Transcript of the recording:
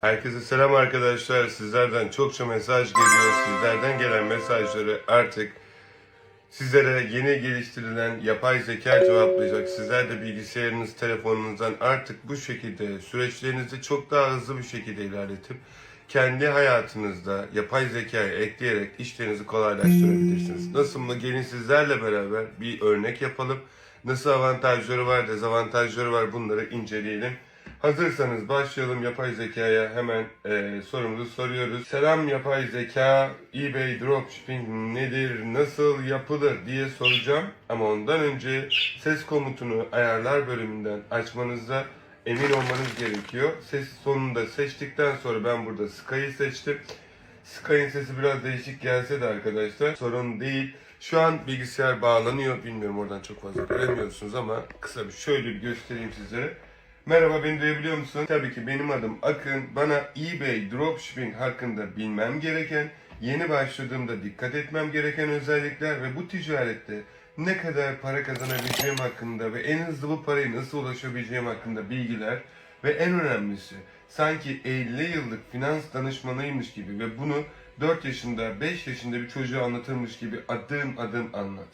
Herkese selam arkadaşlar. Sizlerden çokça mesaj geliyor. Sizlerden gelen mesajları artık sizlere yeni geliştirilen yapay zeka cevaplayacak. Sizler de bilgisayarınız, telefonunuzdan artık bu şekilde süreçlerinizi çok daha hızlı bir şekilde ilerletip kendi hayatınızda yapay zekayı ekleyerek işlerinizi kolaylaştırabilirsiniz. Nasıl mı? Gelin sizlerle beraber bir örnek yapalım. Nasıl avantajları var, dezavantajları var bunları inceleyelim. Hazırsanız başlayalım yapay zekaya hemen e, sorumuzu soruyoruz. Selam yapay zeka, eBay dropshipping nedir, nasıl yapılır diye soracağım. Ama ondan önce ses komutunu ayarlar bölümünden açmanızda emin olmanız gerekiyor. Ses sonunda seçtikten sonra ben burada Sky'ı seçtim. Sky'ın sesi biraz değişik gelse de arkadaşlar sorun değil. Şu an bilgisayar bağlanıyor. Bilmiyorum oradan çok fazla göremiyorsunuz ama kısa bir şöyle bir göstereyim sizlere. Merhaba beni duyabiliyor musun? Tabii ki benim adım Akın. Bana eBay dropshipping hakkında bilmem gereken, yeni başladığımda dikkat etmem gereken özellikler ve bu ticarette ne kadar para kazanabileceğim hakkında ve en hızlı bu paraya nasıl ulaşabileceğim hakkında bilgiler ve en önemlisi sanki 50 yıllık finans danışmanıymış gibi ve bunu 4 yaşında 5 yaşında bir çocuğa anlatırmış gibi adım adım anlat.